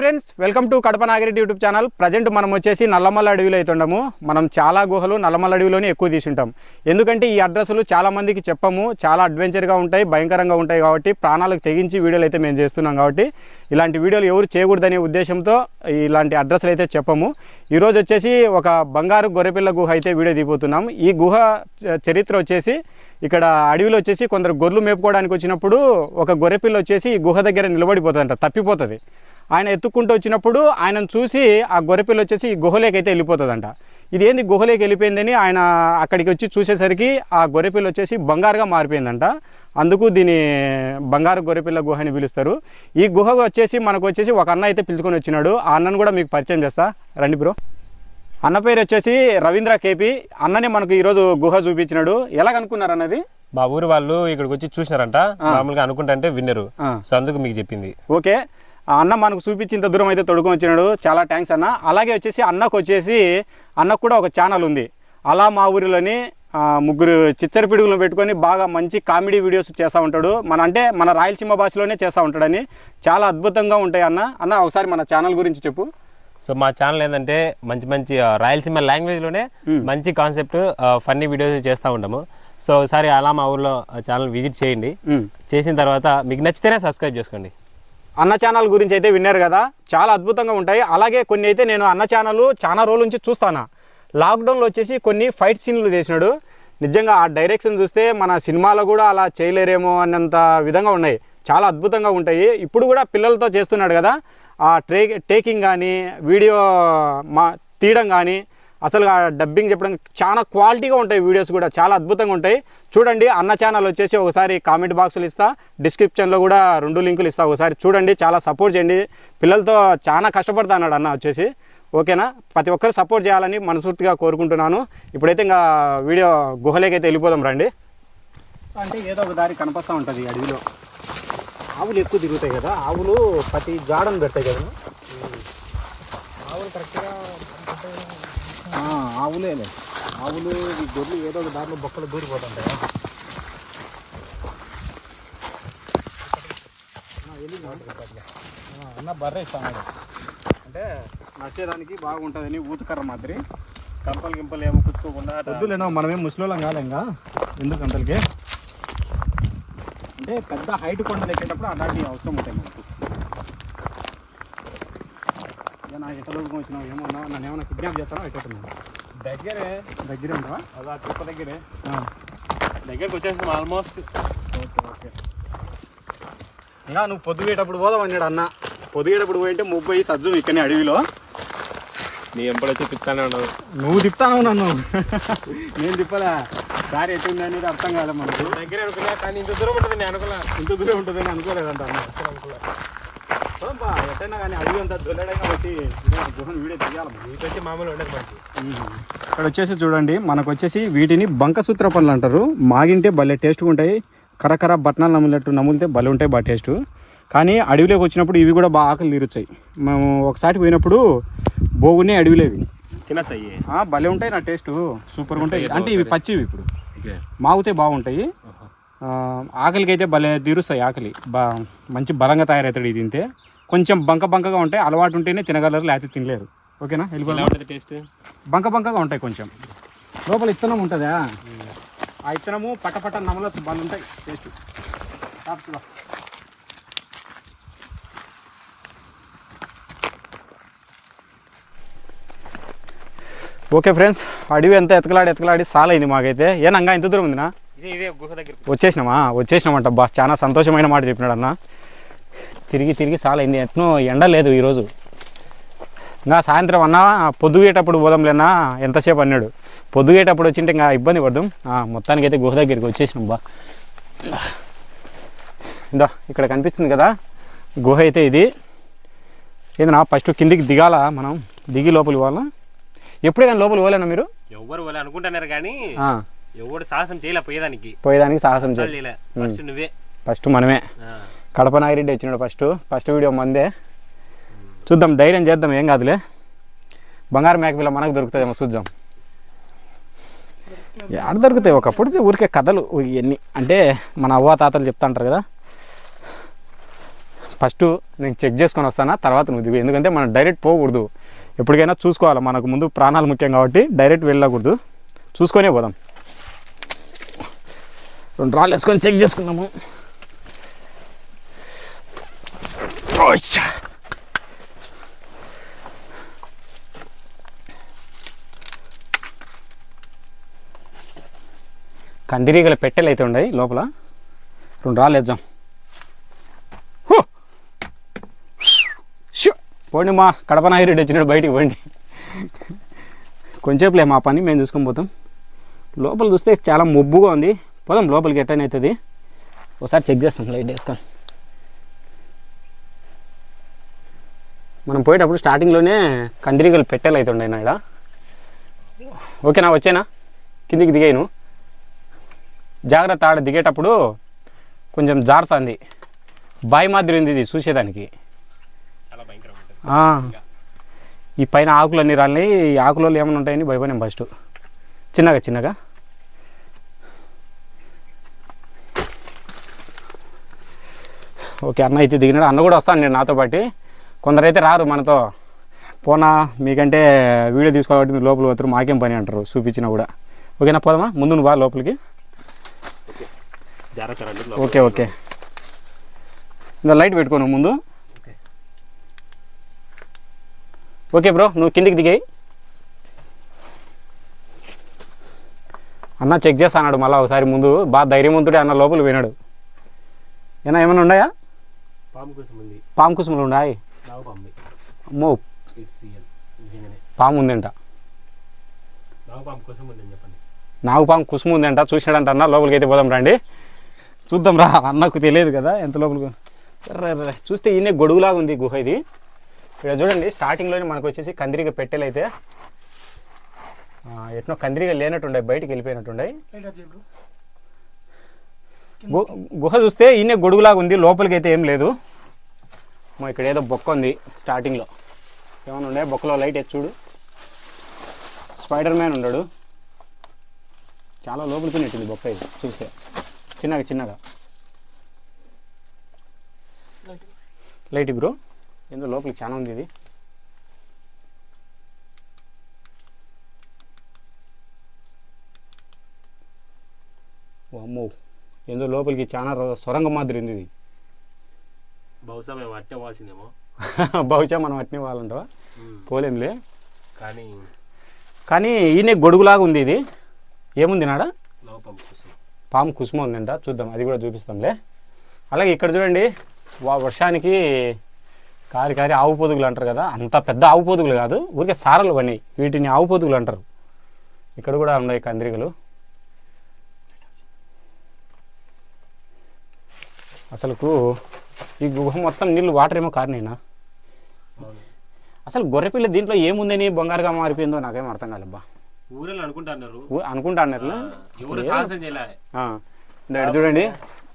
Friends welcome to Kadapa Nagireddy YouTube channel. Present మనం వచ్చేసి నల్లమల్ల అడవిలో అవుతుండము మనం చాలా గుహలు నల్లమల్ల అడవిలోనే ఎక్కువ తీసుంటాం. ఎందుకంటే ఈ అడ్రస్లు చాలామందికి చెప్పము. చాలా అడ్వెంచర్గా ఉంటాయి భయంకరంగా ఉంటాయి కాబట్టి ప్రాణాలకు తెగించి వీడియోలు అయితే మేము చేస్తున్నాం కాబట్టి ఇలాంటి వీడియోలు ఎవరు చేయకూడదనే ఉద్దేశంతో ఇలాంటి అడ్రస్లు అయితే చెప్పము. ఈరోజు వచ్చేసి ఒక బంగారు గొర్రెపిల్ల గుహ అయితే వీడియో దిగిపోతున్నాం. ఈ గుహ చరిత్ర వచ్చేసి ఇక్కడ అడవిలో వచ్చేసి కొందరు గొర్రెలు మేపుకోవడానికి వచ్చినప్పుడు ఒక గొర్రెపిల్ల వచ్చేసి ఈ గుహ దగ్గర నిలబడిపోతుందంట తప్పిపోతుంది. ఆయన ఎత్తుక్కుంటూ వచ్చినప్పుడు ఆయనను చూసి ఆ గొర్రెపిల్ల వచ్చేసి ఈ గుహలోకి అయితే వెళ్ళిపోతుందంట. ఇది ఏంది గుహలోకి వెళ్ళిపోయిందని ఆయన అక్కడికి వచ్చి చూసేసరికి ఆ గొర్రెపిల్ల వచ్చేసి బంగారుగా మారిపోయిందంట. అందుకు దీని బంగారు గొర్రెపిల్ల గుహ అని పిలుస్తారు. ఈ గుహ వచ్చేసి మనకు వచ్చేసి ఒక అన్న అయితే పిలుచుకొని వచ్చినాడు. ఆ అన్నను కూడా మీకు పరిచయం చేస్తా. రండి బ్రో. అన్న పేరు వచ్చేసి రవీంద్ర కేపీ. అన్ననే మనకు ఈరోజు గుహ చూపించినాడు. ఎలా కనుక్కున్నారు అన్నది? మా ఊరు వాళ్ళు ఇక్కడికి వచ్చి చూసినారంట. మామూలుగా అనుకుంటా విన్నరు ఆ. సో అందుకు మీకు చెప్పింది. ఓకే. అన్న మనకు చూపించేంత దూరం అయితే తొడుకొని వచ్చినాడు. చాలా థ్యాంక్స్ అన్న. అలాగే వచ్చేసి అన్నకు వచ్చేసి అన్నకు కూడా ఒక ఛానల్ ఉంది. అలా మా ఊరిలోని ముగ్గురు చిచ్చర పిడుగులను పెట్టుకొని బాగా మంచి కామెడీ వీడియోస్ చేస్తూ ఉంటాడు. మన అంటే మన రాయలసీమ భాషలోనే చేస్తూ ఉంటాడని చాలా అద్భుతంగా ఉంటాయి అన్న. అన్న ఒకసారి మన ఛానల్ గురించి చెప్పు. సో మా ఛానల్ ఏంటంటే మంచి మంచి రాయలసీమ లాంగ్వేజ్లోనే మంచి కాన్సెప్ట్ ఫన్నీ వీడియోస్ చేస్తూ ఉంటాము. సో ఒకసారి అలా మా ఊర్లో ఛానల్ విజిట్ చేయండి. చేసిన తర్వాత మీకు నచ్చితేనే సబ్స్క్రైబ్ చేసుకోండి. అన్న ఛానల్ గురించి అయితే విన్నారు కదా. చాలా అద్భుతంగా ఉంటాయి. అలాగే కొన్ని అయితే నేను అన్న ఛానల్ చాలా రోజుల నుంచి చూస్తాను. లాక్డౌన్లో వచ్చేసి కొన్ని ఫైట్ సీన్లు చేసినాడు. నిజంగా ఆ డైరెక్షన్ చూస్తే మన సినిమాలో కూడా అలా చేయలేరేమో అన్నంత విధంగా ఉన్నాయి. చాలా అద్భుతంగా ఉంటాయి. ఇప్పుడు కూడా పిల్లలతో చేస్తున్నాడు కదా. ఆ ట్రే టేకింగ్ కానీ వీడియో మా తీయడం కానీ అసలు ఆ డబ్బింగ్ చెప్పడం చాలా క్వాలిటీగా ఉంటాయి వీడియోస్ కూడా చాలా అద్భుతంగా ఉంటాయి. చూడండి అన్న ఛానల్ వచ్చేసి ఒకసారి కామెంట్ బాక్సులు ఇస్తా. డిస్క్రిప్షన్లో కూడా రెండు లింకులు ఇస్తా. ఒకసారి చూడండి చాలా సపోర్ట్ చేయండి. పిల్లలతో చాలా కష్టపడుతున్నాడు అన్న వచ్చేసి. ఓకేనా ప్రతి ఒక్కరు సపోర్ట్ చేయాలని మనస్ఫూర్తిగా కోరుకుంటున్నాను. ఇప్పుడైతే ఇంకా వీడియో గుహలేకైతే అయితే వెళ్ళిపోదాం రండి. అంటే ఏదో ఒక దారి కనపస్తూ ఉంటుంది అడవిలో. ఆవులు ఎక్కువ తిరుగుతాయి కదా ఆవులు ప్రతి జాడను పెడతాయి కదా. ఆవులు కరెక్ట్గా ఆవులేలే. ఆవులు ఈ గొర్రెలు ఏదో ఒక దారిలో బొక్కలు దూరిపోతుంటాయి. అన్న బర్రె ఇస్తాను అంటే నచ్చేదానికి బాగుంటుందని ఊతుకర్ర మాదిరి. కంపలు గింపలు ఏమో కుచ్చుకోకుండా వద్దులేనో మనమేం ముసలోళ్ళం ఇంకా ఎందుకు అంతలకి అంటే పెద్ద హైట్ కొండలు ఎక్కేటప్పుడు అలాంటి అవసరం ఉంటాయి మనకు. ఇక నా దూరం వచ్చినావు ఏమన్నా నన్ను ఏమన్నా కిడ్నాప్ చేస్తానో ఎట్టున్నాను దగ్గరే. దగ్గరే ఉంటావా అలా తిప్ప దగ్గరే. దగ్గరకు వచ్చేసాం ఆల్మోస్ట్ ఓకే ఓకే. ఇంకా నువ్వు పొద్దుగేటప్పుడు పోదాం అన్నాడు అన్న. పొద్దుగేటప్పుడు పోయింటే ముప్పై సజ్జు ఇక్కడనే అడవిలో. నీ ఎంపడైతే తిప్తానే ఉన్నావు. నువ్వు తిప్పుతావు నన్ను. నేను తిప్పలే? దారి ఎట్టుంది అనేది అర్థం కాలే మనకు. దగ్గరే అనుకున్నా కానీ ఇంత దూరం ఉంటుంది నేను అనుకున్నా ఇంత దూరం ఉంటుందని అనుకోలేదంట అన్న. బా ఎట్టైనా కానీ గుహను వీడియో తీయాలి మామూలు ఉండదు మనకి. ఇక్కడ వచ్చేసి చూడండి మనకు వచ్చేసి వీటిని బంకసూత్ర పండ్లు అంటారు. మాగింటే భలే టేస్ట్గా ఉంటాయి. కరకర బట్నాలు నమ్ములట్టు నమ్ములితే భలే ఉంటాయి బాగా టేస్ట్ కానీ అడవిలోకి వచ్చినప్పుడు ఇవి కూడా బాగా ఆకలి తీరుతాయి. మేము ఒకసారి పోయినప్పుడు బోగునే అడవిలేవి. తినచ్చు అయ్యి ఆ, భలే ఉంటాయి నా టేస్ట్ సూపర్గా ఉంటాయి. అంటే ఇవి పచ్చివి ఇప్పుడు. మాగితే బాగుంటాయి. ఆకలికి అయితే భలే తీరుస్తాయి ఆకలి. బా మంచి బలంగా తయారవుతాడు ఇది తింటే. కొంచెం బంక బంకగా ఉంటాయి అలవాటు ఉంటేనే తినగలరు లేకపోతే తినలేరు. ఓకేనా? ఉంటుంది టేస్ట్? బంక బంకగా ఉంటాయి కొంచెం. లోపల ఇత్తనం ఉంటుందా? ఆ ఇత్తనము పట్టపట్ట నమలొచ్చు బాగా ఉంటాయి టేస్ట్. టాప్స్లో ఓకే ఫ్రెండ్స్ అడవి అంతా ఎతకలాడి ఎతకలాడి సాలైంది మాకైతే. ఏనంగా ఇంత దూరం ఉందినా? ఇదే ఇదే గుహ దగ్గర. వచ్చేసినామా? వచ్చేసినామంట బా చాలా సంతోషమైన మాట చెప్పినాడు అన్న తిరిగి తిరిగి సాలైంది. ఎట్నో ఎండ లేదు ఈరోజు. ఇంకా సాయంత్రం అన్న పొద్దుగేటప్పుడు పోదాంలేనా ఎంతసేపు అన్నాడు. పొద్దుగేటప్పుడు వచ్చింటే ఇంకా ఇబ్బంది పడదాం. మొత్తానికి అయితే గుహ దగ్గరికి వచ్చేసినాం బా. ఇందా ఇక్కడ కనిపిస్తుంది కదా గుహ అయితే ఇది. ఏందన్నా ఫస్ట్ కిందికి దిగాల మనం? దిగి లోపలికి పోవాలా? ఎప్పుడే కానీ లోపలికి పోలేనా మీరు? ఎవరు వాళ్ళు అనుకుంటున్నారు కానీ ఆ, ఎవడు సాహసం చేయలే పోయేదానికి. పోయేదానికి సాహసం చేయాలి. ఫస్ట్ నువ్వే. ఫస్ట్ మనమే. కడప నాగిరెడ్డి వచ్చినాడు ఫస్ట్. ఫస్ట్ వీడియో మందే. చూద్దాం ధైర్యం చేద్దాం ఏం కాదులే. బంగారు మేకపిల్ల మనకు దొరుకుతుందేమో చూద్దాం. ఎక్కడ దొరుకుతాయి? ఒకప్పుడు ఊరికే కథలు ఇవన్నీ. అంటే మన అవ్వ తాతలు చెప్తా అంటారు కదా. ఫస్ట్ నేను చెక్ చేసుకొని వస్తానా? తర్వాత నువ్వు దిగు. ఎందుకంటే మనం డైరెక్ట్ పోకూడదు. ఎప్పటికైనా చూసుకోవాలి. మనకు ముందు ప్రాణాలు ముఖ్యం కాబట్టి డైరెక్ట్ వెళ్ళకూడదు. చూసుకొనే పోదాం. రెండు రాళ్ళు వేసుకొని చెక్ చేసుకున్నాము ఓచ్చా. కందిరీగల పెట్టెలు అయితే ఉన్నాయి లోపల. రెండు రాళ్ళు వేద్దాం. షూ! పోండి మా కడప నాగిరెడ్డి వచ్చినాడు బయటికి పోండి. కొంచెంసేపులే మా పని మేము చూసుకొని పోతాం. లోపల చూస్తే చాలా మొబ్బుగా ఉంది. పోదాం లోపలికి ఎట్టనవుతుంది ఒకసారి చెక్ చేస్తాం లైట్ వేసుకొని. మనం పోయేటప్పుడు స్టార్టింగ్లోనే కందిరీగలు పెట్టెలు అయితే ఉన్నాయి నాయడ ఓకేనా వచ్చేనా? కిందికి దిగాను జాగ్రత్త ఆడ దిగేటప్పుడు కొంచెం జారుతుంది. బాయి మాదిరి ఉంది ఇది చూసేదానికి. ఈ పైన ఆకులు అన్ని రాలి ఈ ఆకులలో ఏమైనా ఉంటాయని భయపడినాం ఫస్ట్ చిన్నగా చిన్నగా. ఓకే అన్న అయితే దిగినాడు. అన్న కూడా వస్తాను నేను నాతో పాటు. కొందరైతే రారు మనతో పోనా మీకంటే వీడియో తీసుకోవాలి మీరు లోపల పోతారు మాకేం పని అంటారు చూపించినా కూడా. ఓకేనా పోదామా? ముందు నువ్వు బా లోపలికి. Okay okay. ఇంకా లైట్ పెట్టుకో నువ్వు ముందు. ఓకే. బ్రో నువ్వు కిందికి దిగాయి. అన్న చెక్ చేస్తా అన్నాడు మళ్ళీ ఒకసారి ముందు. బాగా ధైర్యవంతుడే అన్న లోపల పోయినాడు. ఏనా ఏమైనా ఉన్నాయా? పాము కుసుములు ఉన్నాయి. అమ్మో పాము ఉందంట నావు పాము కోసం ఉందని చెప్పండి నాగు పాము కుసుము ఉందంట చూసినాడంట అన్న లోపలికి అయితే పోదాం రండి చూద్దాం రా అన్నకు తెలియదు కదా ఎంత లోపలికి. చూస్తే ఈయనే గొడుగులాగా ఉంది గుహ ఇది ఇక్కడ చూడండి స్టార్టింగ్లోనే మనకు వచ్చేసి కందిరిగ పెట్టెలు అయితే ఆ, ఎట్నో కందిరిగ లేనట్టుండే బయటికి వెళ్ళిపోయినట్టుండే గుహ చూస్తే ఈయనే గొడుగులాగా ఉంది లోపలికి అయితే ఏం లేదు మా ఇక్కడ ఏదో బొక్క ఉంది స్టార్టింగ్లో ఏమైనా ఉండే? బొక్కలో లైట్ ఎత్తి చూడు. స్పైడర్ మ్యాన్ ఉన్నాడు చాలా లోపలికి నెట్టింది బొక్క ఇది చూస్తే. చిన్నగా చిన్నగా. లైట్ బ్రో ఏందో లోపలికి చాలా ఉంది ఇది. అమ్మో ఏందో లోపలికి చాలా సొరంగం మాదిరి ఉంది ఇది. బహుశా మేము అట్టే బహుశా మనం అట్నే వాళ్ళంతా పోలేంలే. కానీ కానీ ఈయన గొడుగులాగా ఉంది ఇది. ఏముంది నాడా? పాము కుసుమ ఉందంట. చూద్దాం అది కూడా చూపిస్తాంలే. అలాగే ఇక్కడ చూడండి వా వర్షానికి కారి కారి ఆవు పొదుగులు అంటారు కదా. అంత పెద్ద ఆవు పొదుగులు కాదు. ఊరికే సారలు పని. వీటిని ఆవు పొదుగులు అంటారు. ఇక్కడ కూడా ఉన్నాయి కందిరిగలు. అసలుకు ఈ గుహ మొత్తం నీళ్ళు వాటర్ ఏమో అవును అసలు గొర్రెపిల్ల దీంట్లో ఏముందని బంగారుగా మారిపోయిందో నాకేం అర్థం కాలేబ్బా. ఊరలో అనుకుంటున్నారు. ఎవరు సాహసం చేయలే. చూడండి.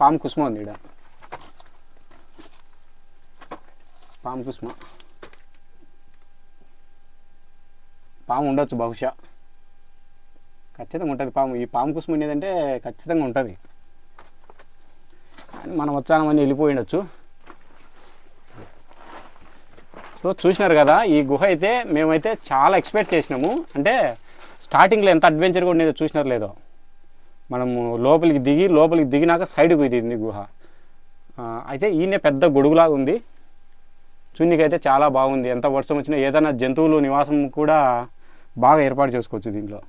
పాము కుసుమ ఉంది ఇక్కడ. పాము కుసుమ. పాము ఉండొచ్చు బహుశా. ఖచ్చితంగా ఉంటుంది పాము. ఈ పాము కుసుమ ఉండేదంటే ఖచ్చితంగా ఉంటుంది. మనం వచ్చామని వెళ్ళిపోయి ఉండొచ్చు సో చూసినారు కదా ఈ గుహ అయితే మేమైతే చాలా ఎక్స్పెక్ట్ చేసినాము. అంటే స్టార్టింగ్లో ఎంత అడ్వెంచర్గా ఉండేదో చూసినారు లేదో. మనము లోపలికి దిగి లోపలికి దిగినాక సైడ్కి పోయింది గుహ. అయితే ఈయన పెద్ద గొడుగులాగా ఉంది. చూనికైతే చాలా బాగుంది. ఎంత వర్షం వచ్చినా ఏదైనా జంతువులు నివాసం కూడా బాగా ఏర్పాటు చేసుకోవచ్చు దీంట్లో.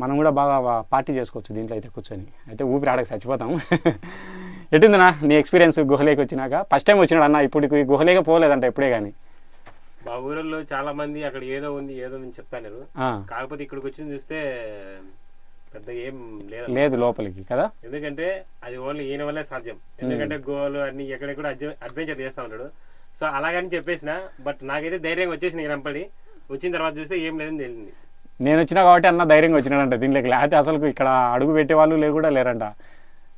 మనం కూడా బాగా పార్టీ చేసుకోవచ్చు దీంట్లో అయితే కూర్చొని. అయితే ఊపిరి ఆడక చచ్చిపోతాం. ఎట్టిందినా నీ ఎక్స్పీరియన్స్ గుహలేకి వచ్చినాక? ఫస్ట్ టైం వచ్చినాడు అన్న ఇప్పుడు గుహలేక పోలేదంట ఎప్పుడే కానీ. మా ఊరిలో చాలా మంది అక్కడ ఏదో ఉంది ఏదో ఉంది చెప్తారు కాకపోతే ఇక్కడికి వచ్చి చూస్తే పెద్ద ఏం లేదు. లేదు లోపలికి కదా? ఎందుకంటే అది ఓన్లీ ఈయన వల్లే సాధ్యం. ఎందుకంటే గోలు అన్ని ఎక్కడెక్కడ అడ్వెంచర్ చేస్తా ఉంటాడు. సో అలాగని చెప్పేసిన బట్ నాకైతే ధైర్యంగా వచ్చేసిన రంపడి వచ్చిన తర్వాత చూస్తే ఏం లేదని తెలిసింది నేను వచ్చినా కాబట్టి అన్న ధైర్యంగా వచ్చినాడంట దీంట్లోకి. లేకపోతే అసలు ఇక్కడ అడుగు పెట్టే వాళ్ళు లేరు కూడా లేరంట.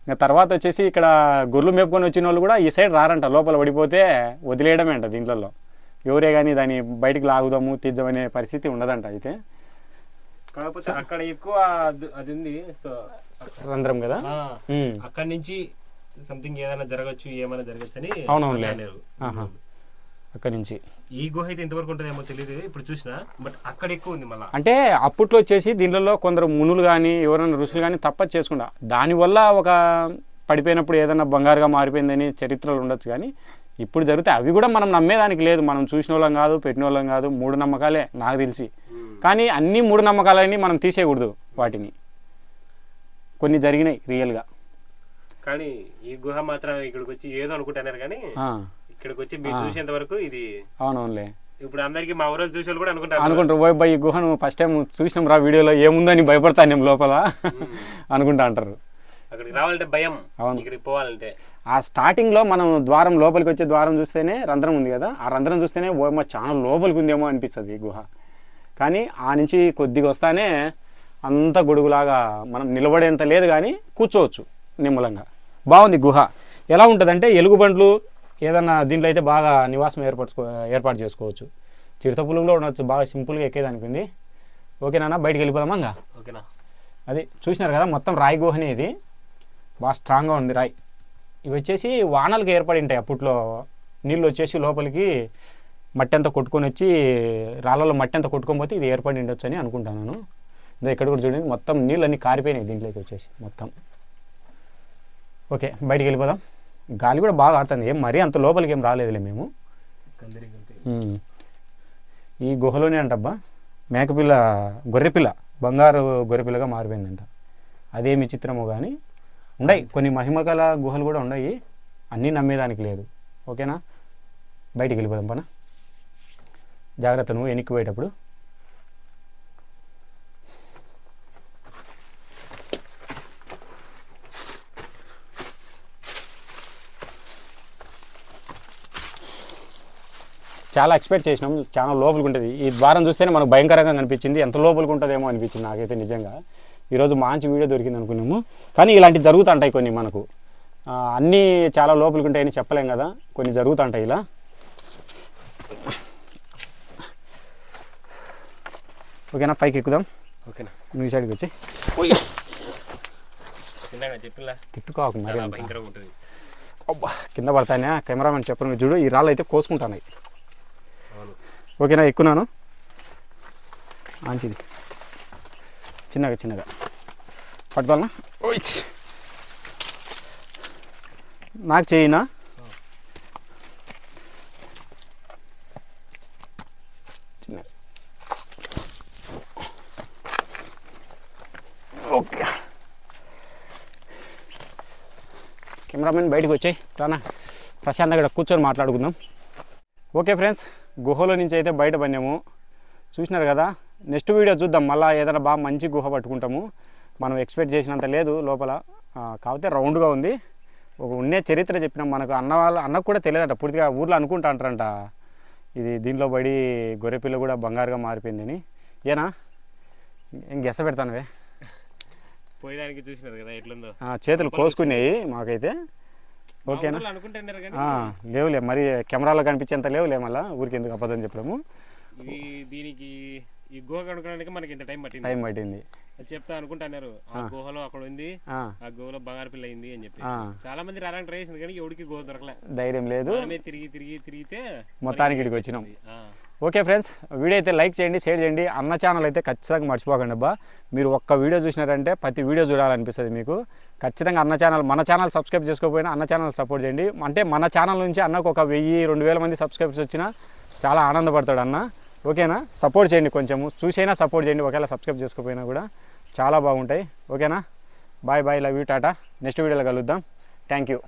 ఇంకా తర్వాత వచ్చేసి ఇక్కడ గొర్రెలు మేపుకొని వచ్చిన వాళ్ళు కూడా ఈ సైడ్ రారంట. లోపల పడిపోతే వదిలేయడమే అంట దీంట్లో ఎవరే కానీ దాన్ని బయటికి లాగుదాము తీద్దామనే పరిస్థితి ఉండదంట అయితే కాకపోతే అక్కడ ఎక్కువ అది- ఉంది సో రంధ్రం కదా. అక్కడి నుంచి సంథింగ్ ఏదైనా జరగచ్చు ఏమైనా జరగచ్చు అని. ఆహా. అక్కడి నుంచి ఈ గుహ అయితే ఎంతవరకు ఉంటుందేమో తెలియదు ఇప్పుడు చూసిన బట్ అక్కడ ఎక్కువ ఉంది మళ్ళా అంటే అప్పట్లో వచ్చేసి దీనిలో కొందరు మునులు కానీ ఎవరైనా ఋషులు కానీ తప్పచ్చు చేసుకుండా దానివల్ల ఒక పడిపోయినప్పుడు ఏదైనా బంగారుగా మారిపోయిందని చరిత్రలు ఉండొచ్చు కానీ ఇప్పుడు జరిగితే అవి కూడా మనం నమ్మేదానికి లేదు. మనం చూసిన వాళ్ళం కాదు పెట్టిన వాళ్ళం కాదు మూడు నమ్మకాలే నాకు తెలిసి. కానీ అన్ని మూడు నమ్మకాలని మనం తీసేయకూడదు వాటిని. కొన్ని జరిగినాయి రియల్గా. కానీ ఈ గుహ మాత్రం ఇక్కడికి వచ్చి ఏదో అనుకుంటున్నారు కానీ ఇక్కడికి వచ్చి మీరు చూసేంత వరకు ఇది అవునవునులే. ఇప్పుడు అందరికి మా ఊరు చూసే కూడా అనుకుంటారు అనుకుంటారు పోయి ఈ గుహను ఫస్ట్ టైం చూసినాం రా వీడియోలో ఏముందని భయపడతాను నేను లోపల అనుకుంటా అంటారు. అక్కడికి రావాలంటే భయం అవును. ఇక్కడికి పోవాలంటే. ఆ స్టార్టింగ్లో మనం ద్వారం లోపలికి వచ్చే ద్వారం చూస్తేనే రంధ్రం ఉంది కదా ఆ రంధ్రం చూస్తేనే ఓ చాలా లోపలికి ఉందేమో అనిపిస్తుంది ఈ గుహ. కానీ ఆ నుంచి కొద్దిగా వస్తానే అంత గొడుగులాగా మనం నిలబడేంత లేదు కానీ కూర్చోవచ్చు నిమ్మలంగా. బాగుంది గుహ. ఎలా ఉంటుందంటే ఎలుగుబంట్లు ఏదన్నా దీంట్లో అయితే బాగా నివాసం ఏర్పరచుకో ఏర్పాటు చేసుకోవచ్చు. చిరుతపులు కూడా ఉండొచ్చు బాగా సింపుల్గా ఎక్కేదానికి ఉంది. ఓకేనా బయటికి వెళ్ళిపోదామా ఇంకా? ఓకేనా అది చూసినారు కదా మొత్తం రాయి గుహనే ఇది. బాగా స్ట్రాంగ్గా ఉంది రాయి. ఇవి వచ్చేసి వానలకి ఏర్పడి ఉంటాయి అప్పట్లో. నీళ్ళు వచ్చేసి లోపలికి మట్టి అంతా కొట్టుకొని వచ్చి రాళ్ళలో మట్టి అంతా కొట్టుకొని పోతే ఇది ఏర్పడి ఉండొచ్చు అని అనుకుంటున్నాను ఇదో ఇక్కడ కూడా చూడండి మొత్తం నీళ్ళన్నీ కారిపోయినాయి దీంట్లోకి వచ్చేసి మొత్తం. ఓకే బయటికి వెళ్ళిపోదాం. గాలి కూడా బాగా ఆడుతుంది. ఏం మరీ అంత లోపలికి ఏం రాలేదులే మేము. ఈ గుహలోనే అంటబ్బా మేకపిల్ల గొర్రెపిల్ల బంగారు గొర్రెపిల్లగా మారిపోయిందంట. అదేమి చిత్రమో కానీ ఉన్నాయి. కొన్ని మహిమగల గుహలు కూడా ఉన్నాయి. అన్నీ నమ్మేదానికి లేదు. ఓకేనా? బయటికి వెళ్ళిపోదాం పన? జాగ్రత్త నువ్వు వెనక్కి పోయేటప్పుడు. చాలా ఎక్స్పెక్ట్ చేసినాం. చాలా లోపలికి ఉంటుంది. ఈ ద్వారం చూస్తేనే మనకు భయంకరంగా కనిపించింది ఎంత లోపలికి ఉంటుందేమో అనిపించింది నాకైతే నిజంగా. ఈరోజు మంచి వీడియో దొరికింది అనుకున్నాము కానీ ఇలాంటివి జరుగుతుంటాయి కొన్ని మనకు. అన్నీ చాలా లోపలికి ఉంటాయని చెప్పలేం కదా. కొన్ని జరుగుతుంటాయి ఇలా. ఓకేనా? పైకి ఎక్కుదాం. ఓకేనా? మీ సైడ్కి వచ్చి. తిట్టుకోకు మరి అబ్బా కింద పడతానే కెమెరామెన్ చెప్పను. చూడు ఈ రాళ్ళు అయితే కోసుకుంటాయి అవును. ఓకేనా? ఎక్కున్నాను. మంచిది. చిన్నగా చిన్నగా. పట్టుకోవాలనా? ఓయ్ నాకు చేయినా? చిన్నగా. ఓకే. కెమెరామెన్ బయటకు వచ్చాయి. రానా ప్రశాంత్ అక్కడ కూర్చొని మాట్లాడుకుందాం. ఓకే ఫ్రెండ్స్ గుహలో నుంచి అయితే బయట పడినాము. చూసినారు కదా? నెక్స్ట్ వీడియో చూద్దాం. మళ్ళీ ఏదైనా బాగా మంచి గుహ పట్టుకుంటాము. మనం ఎక్స్పెక్ట్ చేసినంత లేదు లోపల. కాకపోతే రౌండ్గా ఉంది. ఒక ఉండే చరిత్ర చెప్పినాం. మనకు అన్న వాళ్ళ అన్నకు కూడా తెలియదంట. పూర్తిగా ఊర్లో అనుకుంటా అంటారంట. ఇది దీంట్లో పడి గొర్రెపిల్ల కూడా బంగారుగా మారిపోయిందని. ఏనా? ఏం గెస పెడతానువే. పోయేదానికి చూసినారు కదా ఎట్లుందో. చేతులు కోసుకునేవి మాకైతే. ఓకేనా? లేవులే. మరి కెమెరాలో కనిపించేంత లేవులే మళ్ళీ. ఊరికి ఎందుకు అబద్ధం చెప్పడము. దీనికి ఈ గుహ కనుక్కోవడానికి మనకి ఇంత టైం పట్టింది. టైం పట్టింది. అది చెప్తా అనుకుంటున్నారు ఆ గుహలో అక్కడ ఉంది ఆ, గుహలో బంగారు పిల్ల అయింది అని చెప్పి. చాలా మంది రావడానికి ట్రై చేసింది కానీ ఎవరికి గుహ దొరకలే. ధైర్యం లేదు. తిరిగి తిరిగి తిరిగితే మొత్తానికి ఇక్కడికి వచ్చినాం. ఓకే ఫ్రెండ్స్ వీడియో అయితే లైక్ చేయండి షేర్ చేయండి. అన్న ఛానల్ అయితే ఖచ్చితంగా మర్చిపోకండి అబ్బా. మీరు ఒక్క వీడియో చూసినారంటే ప్రతి వీడియో చూడాలనిపిస్తుంది మీకు. ఖచ్చితంగా అన్న ఛానల్ మన ఛానల్ సబ్స్క్రైబ్ చేసుకోకపోయినా అన్న ఛానల్ సపోర్ట్ చేయండి. అంటే మన ఛానల్ నుంచి అన్నకు ఒక వెయ్యి రెండు వేల మంది సబ్స్క్రైబర్స్ వచ్చినా చాలా ఆనందపడతాడు అన్న. ఓకేనా? సపోర్ట్ చేయండి కొంచెము. చూసైనా సపోర్ట్ చేయండి. ఒకవేళ సబ్స్క్రైబ్ చేసుకోకపోయినా కూడా చాలా బాగుంటాయి. ఓకేనా? Bye bye. Love you. Tata. Next వీడియోలో కలుద్దాం. Thank you.